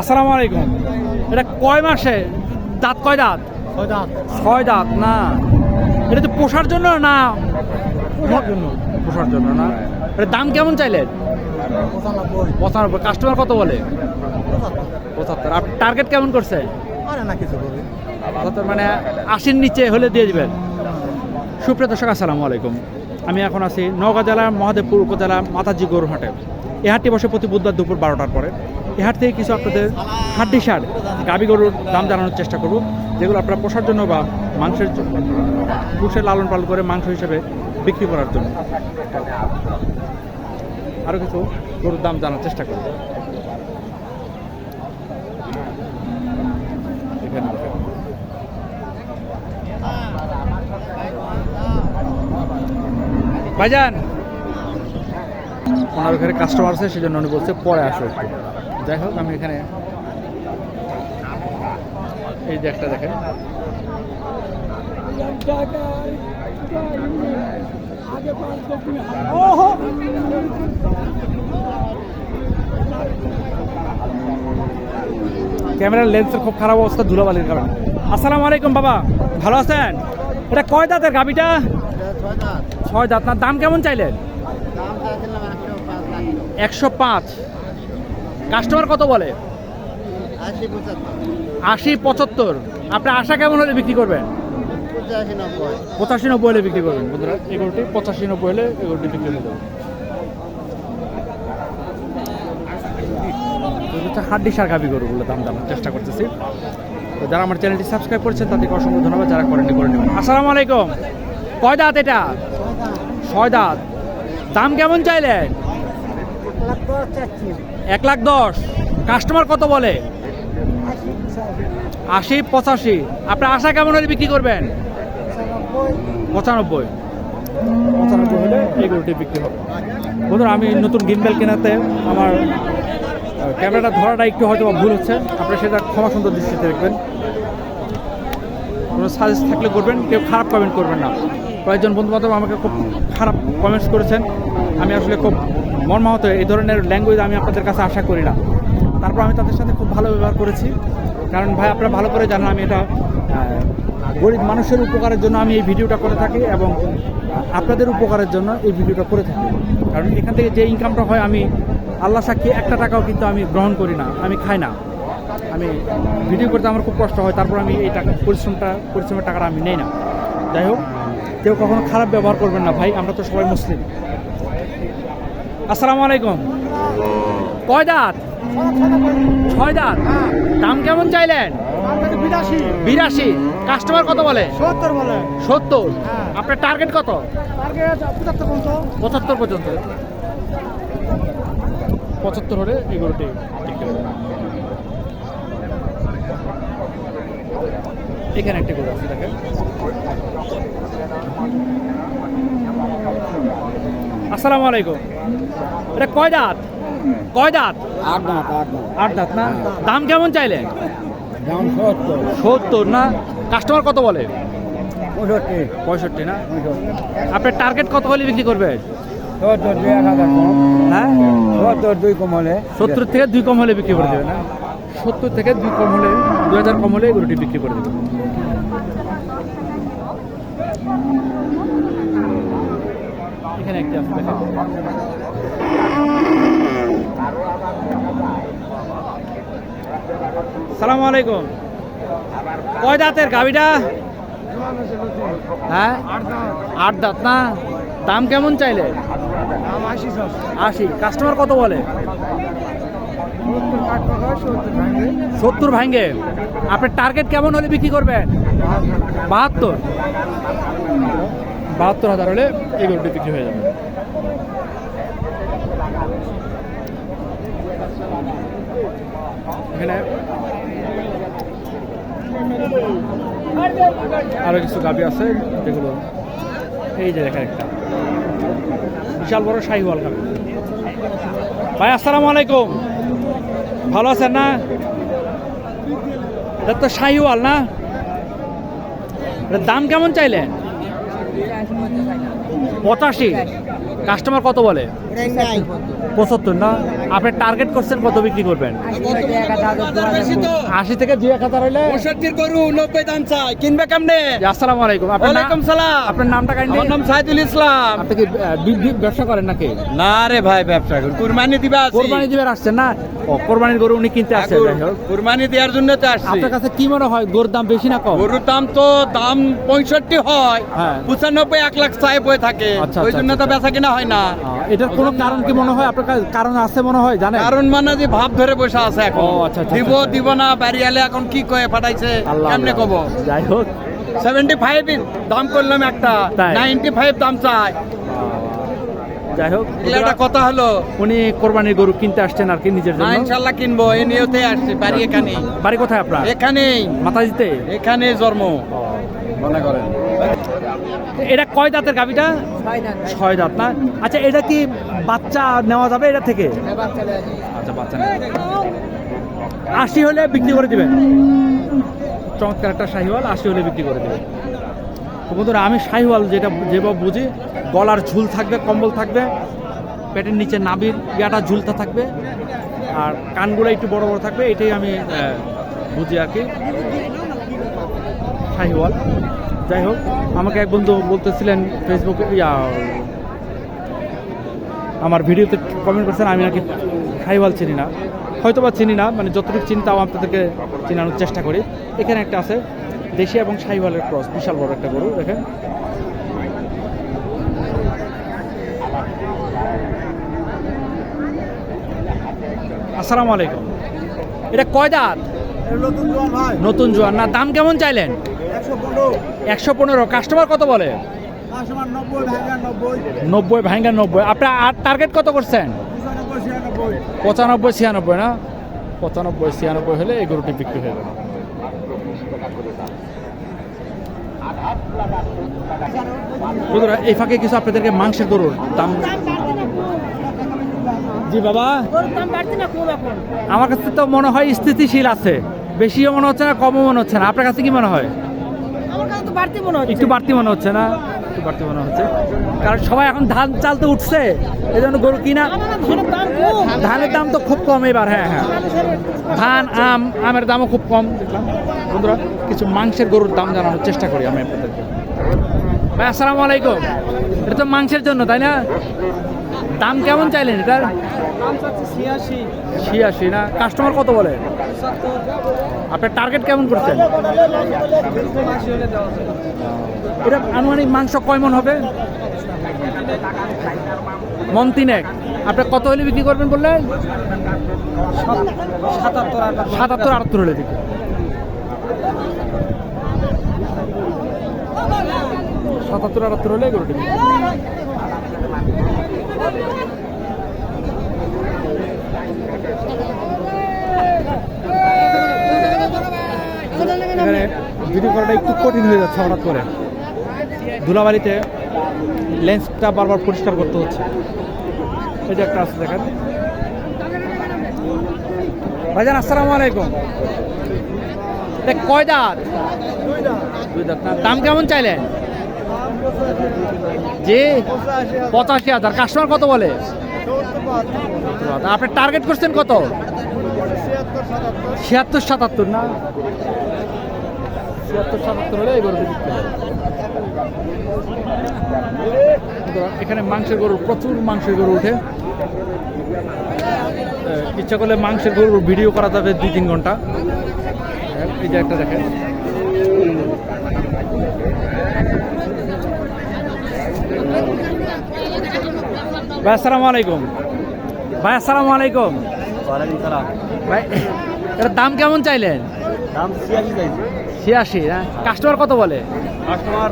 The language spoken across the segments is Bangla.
আসসালামু আলাইকুম। এটা কয় মাসে? দাঁত কয় দাঁত? ছয় দাঁত। না। এটা তো পোষার জন্য না? পোষার জন্য। পোষার জন্য না। এটার দাম কেমন চাইলেন? পঁচানব্বই। কাস্টমার কত বলে? পঁচাত্তর। আর টার্গেট কেমন করছে? পঁচাত্তর মানে আশির নিচে হলে দিয়ে দিবেন। সুপ্রিয় দর্শক আসসালামু আলাইকুম। আমি এখন আছি নওগাঁ জেলার মহাদেবপুর উপজেলা মাতাজি গরুহাটে। এই হাটটি বসে প্রতি বুধবার দুপুর বারোটার পরে। এই হাট থেকে কিছু আপনাদের হাড্ডি সার, গাবি গরুর দাম জানানোর চেষ্টা করব, যেগুলো আপনারা পোষার জন্য বা মাংসের পুষে লালন পালন করে মাংস হিসেবে বিক্রি করার জন্য। আরও কিছু গরুর দাম জানার চেষ্টা করব। ভাইজান ওনার ওখানে কাস্টমার আছে সেজন্য উনি বলছে পরে আসো একটু। যাই হোক আমি এখানে এই যে একটা দেখেন। ক্যামেরার লেন্সের খুব খারাপ অবস্থা ধুলাবালির কারণে। আসসালামু আলাইকুম বাবা। ভালো আছেন? এটা কয় দাঁতের গাবিটা ছয় দাঁত। না দাম কেমন চাইলেন? একশো পাঁচ। কাস্টমার কত বলে? আশি পঁচাত্তর। আপনার আশা কেমন হলে বিক্রি করবেন? পঁচাশি নব্বই হলে বিক্রি করবেন। বন্ধুরা এগুলোটি পঁচাশি নব্বই হলে এগুলোটি বিক্রি হয়ে যাবে হচ্ছে হাড্ডি সার গাবি গরু বলে দাম জানার চেষ্টা করতেছি। তো যারা আমার চ্যানেলটি সাবস্ক্রাইব করেছেন তাদেরকে অসংখ্য ধন্যবাদ। যারা করেননি করে নেবেন। আসসালামু আলাইকুম। কয় দাঁত এটা? ছয় দাঁত। দাম কেমন চাইলেন? এক লাখ দশ। কাস্টমার কত বলে? আশি, পঁচাশি। আপনার আশা কেমন হলে বিক্রি করবেন? পঁচানব্বই। পঁচানব্বই বিক্রি বন্ধুরা, আমি নতুন গিম্বেল কেনাতে আমার ক্যামেরাটা ধরাটা একটু হয়তো ভুল হচ্ছে। আপনারা সেটা ক্ষমা সুন্দর দৃষ্টিতে দেখবেন। কোনো সাজেস্ট থাকলে করবেন, কেউ খারাপ কমেন্ট করবেন না। কয়েকজন বন্ধু বান্ধব আমাকে খুব খারাপ কমেন্টস করেছেন। আমি আসলে খুব মর্মাহত। এই ধরনের ল্যাঙ্গুয়েজ আমি আপনাদের কাছে আশা করি না। তারপর আমি তাদের সাথে খুব ভালো ব্যবহার করেছি। কারণ ভাই, আপনারা ভালো করে জানেন, আমি এটা গরিব মানুষের উপকারের জন্য আমি এই ভিডিওটা করে থাকি এবং আপনাদের উপকারের জন্য এই ভিডিওটা করে থাকি। কারণ এখান থেকে যে ইনকামটা হয়, আমি আল্লাহ সাক্ষী, একটা টাকাও কিন্তু আমি গ্রহণ করি না, আমি খাই না। আমি ভিডিও করতে আমার খুব কষ্ট হয়, তারপর আমি এই টাকা, পরিশ্রমটা, পরিশ্রমের টাকাটা আমি নেই না। যাই হোক কেউ কখনো খারাপ ব্যবহার করবেন না ভাই আমরা তো সবাই মুসলিম। আসসালামু আলাইকুম। কয় দাঁত? ছয় দাঁত। দাম কেমন চাইলেন? বিরাশি। কাস্টমার কত বলে? সত্তর বলে। সত্তর। হ্যাঁ। আপনার টার্গেট কত? পঁচাত্তর পর্যন্ত। পঁচাত্তর পর্যন্ত। পঁচাত্তর হলে এগুলোটি বিক্রি হবে। এখানে একটা গরু আছে দেখেন। আসসালামু আলাইকুম। এটা কয় দাঁত? কয় দাঁত? আট দাঁত আট দাঁত। না? দাম কেমন চাইলে দাম সত্তর। সত্তর না? কাস্টমার কত বলে? পঁয়ষট্টি। পঁয়ষট্টি না? আপনার টার্গেট কত হলে বিক্রি করবে সত্তর দুই এক হাজার কম। হ্যাঁ? সত্তর দুই কমলে সত্তর থেকে দুই কম হলে বিক্রি করে দেবে না? সত্তর থেকে দুই কম হলে দুই হাজার কম হলে গরুটি বিক্রি করে দেবে। এখানে একটি আছে সালাম আলাইকুম। কয় দাঁতের গাবিটা হ্যাঁ? আট দাঁত না? দাম কেমন চাইলে? আশি। কাস্টমার কত বলে? সত্তর ভাঙ্গে। আপনার টার্গেট কেমন হলে বিক্রি করবেন? বাহাত্তর। বাহাত্তর হাজার হলে এই গরুটি বিক্রি হয়ে যাবে। এখানে আরও কিছু গাবি আছে, যেগুলো এই যে দেখেন একটা। বিশাল বড় শাহিওয়াল গাবি। ভাই, আসসালামু আলাইকুম। ভালো আছেন না? এটা তো শাহিওয়াল না? দাম কেমন চাইলেন? পঁচাশি। কাস্টমার কত বলে? পঁচাত্তর না? আপনি টার্গেট করছেন কত বিক্রি করবেন? আশি থেকে দুই এক হাজার হইলে পঁয়ষট্টির গরু নব্বই দাম চাই। কিনবে কেমনে? আসসালামু আলাইকুম। আপনার ওয়ালাইকুম সালাম। আপনার নামটা কাইন্ডলি? নাম সাইদুল ইসলাম। আপনি কি ব্যবসা করেন নাকি? না রে ভাই ব্যবসা করি। কুরবানি দিবা। কোরবানি দিবার আসছেন না? ও কোরবানির গরু উনি কিনতে আসছেন যাই হোক। কুরবানি দেওয়ার জন্য তো আসছি। আপনার কাছে কি মনে হয় গরুর দাম বেশি না কম? গরুর দাম তো দাম পঁয়ষট্টি হয় হ্যাঁ। পঁচানব্বই এক লাখ চাই বয়ে থাকে। আচ্ছা, ওই আচ্ছা, জন্য তো আচ্ছা। বেচা কিনা হয় না। আহ, এটার কোনো কারণ কি মনে হয়? আপনার কাছে কারণ আছে মনে হয় জানেন? কারণ মানে যে ভাব ধরে বসে আছে এখন। ও, আচ্ছা, আচ্ছা, দিব আচ্ছা। দিব না বাড়ি এলে এখন কি কয়ে পাঠাইছে আল্লাহ কেমনে আল্লাহ। কব? যাই হোক। সেভেন্টি ফাইভ দাম করলাম একটা। তাই? নাইনটি ফাইভ দাম চাই। যাই হোক একটা কথা হলো উনি কোরবানির গরু কিনতে আসছেন আর কি নিজের জন্য। ইনশাল্লাহ কিনবো এই নিয়তে আসছি বাড়ি এখানে বাড়ি কোথায় আপনার? এখানেই। মাথা দিতে এখানে জন্ম। মনে করেন। এটা কয় দাঁতের গাবিটা ছয় দাঁত। না? আচ্ছা এটা কি বাচ্চা নেওয়া যাবে এটা থেকে? আচ্ছা বাচ্চা আশি হলে বিক্রি করে দিবেন। চমৎকার একটা শাহিওয়াল আশি হলে বিক্রি করে দেবেন। বন্ধুরা আমি শাহিওয়াল যেটা যেভাবে বুঝি, গলার ঝুল থাকবে, কম্বল থাকবে, পেটের নিচে নাবির ইয়াটা ঝুলটা থাকবে, আর কানগুলো একটু বড় বড় থাকবে, এটাই আমি বুঝি আর কি। শাহিওয়াল। যাই হোক, আমাকে এক বন্ধু বলতেছিলেন ফেসবুকে আমার ভিডিওতে কমেন্ট করছেন, আমি নাকি শাহিওয়াল চিনি না। হয়তো বা চিনি না মানে যতটুকু চিনি তাও আপনাদেরকে চিনানোর চেষ্টা করি। এখানে একটা আছে দেশি এবং শাহিওয়ালের ক্রস বিশাল বড় একটা গরু দেখেন। আসসালামু আলাইকুম। এটা কয় দাঁত? নতুন জোয়ান না দাম কেমন চাইলেন? একশো পনেরো। কাস্টমার কত বলে? নব্বই ভাঙ্গা নব্বই। আপনার আর টার্গেট কত করছেন? পঁচানব্বই ছিয়ানব্বই না? পঁচানব্বই ছিয়ানব্বই হলে এই গরুটি বিক্রি হয়ে যাবে। বন্ধুরা এই ফাঁকে কিছু আপনাদেরকে মাংসের গরুর দাম জি বাবা। আমার কাছে তো মনে হয় স্থিতিশীল আছে। বেশিও মনে হচ্ছে না কমও মনে হচ্ছে না। আপনার কাছে কি মনে হয়? একটু বাড়তি মনে হচ্ছে না? একটু বাড়তি মনে হচ্ছে। কারণ সবাই এখন ধান চাল তো উঠছে এই জন্য গরু কিনা ধানের দাম তো খুব কম এবার হ্যাঁ হ্যাঁ। ধান, আম, আমের দামও খুব কম বন্ধুরা, কিছু মাংসের গরুর দাম জানানোর চেষ্টা করি আমি আপনাদেরকে। ভাই, আসসালামু আলাইকুম। এটা তো মাংসের জন্য, তাই না? দাম কেমন চাইলেন? এটার ছিয়াশি। না? কাস্টমার কত বলে? আপনার টার্গেট কেমন করছেন? এটা আনুমানিক মাংস কয় মন হবে? মন তিনেক। আপনি কত হলে বিক্রি করবেন বললেন? সাতাত্তর আটাত্তর হলে বিক্রি। সাতাত্তর আটাত্তর হলে গরুটি এখানে ভিডিও করাটা একটু কঠিন হয়ে যাচ্ছে হঠাৎ করে। ধুলাবালিতে লেন্সটা বারবার পরিষ্কার করতে হচ্ছে। এই যে একটা আছে দেখেন। ভাইজান, আসসালামু আলাইকুম। কয় দাঁত? দাম কেমন চাইলেন? জি, পঁচাশি হাজার। কাস্টমার কত বলে? আপনি টার্গেট করছেন কত? ছিয়াত্তর, সাতাত্তর না? ছিয়াত্তর, সাতাত্তর হলে এখানে মাংসের গরুর প্রচুর মাংসের গরু উঠে ইচ্ছা করলে মাংসের গরুর ভিডিও করা যাবে দুই তিন ঘণ্টা। এই যে একটা দেখেন। ভাই আসসালামু আলাইকুম। ভাই আসসালামু আলাইকুম। ভাই এটার দাম কেমন চাইলেন? দাম ছিয়াশি চাইছে। ছিয়াশি না কাস্টমার কত বলে? কাস্টমার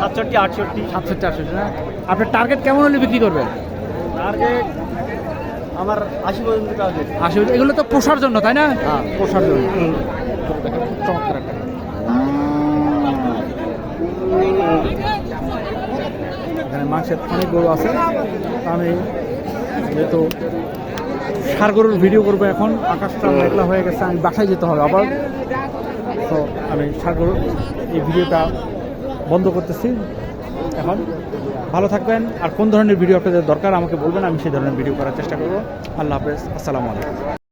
সাতষট্টি আটষট্টি। সাতষট্টি আটষট্টি না আপনার টার্গেট কেমন হলে বিক্রি করবেন? টার্গেট আমার আশি পর্যন্ত আশি এগুলো তো পোষার জন্য তাই না? হ্যাঁ। পোষার জন্য। চমৎকার একটা। এখানে মাংসের অনেক গরু আছে। আমি যেহেতু সার গরুর ভিডিও করব এখন আকাশটা মেঘলা হয়ে গেছে আমি বাসায় যেতে হবে আবার। তো আমি সার গরুর এই ভিডিওটা বন্ধ করতেছি এখন। ভালো থাকবেন। আর কোন ধরনের ভিডিও আপনাদের দরকার আমাকে বলবেন আমি সেই ধরনের ভিডিও করার চেষ্টা করব। আল্লাহ হাফেজ। আসসালামু আলাইকুম।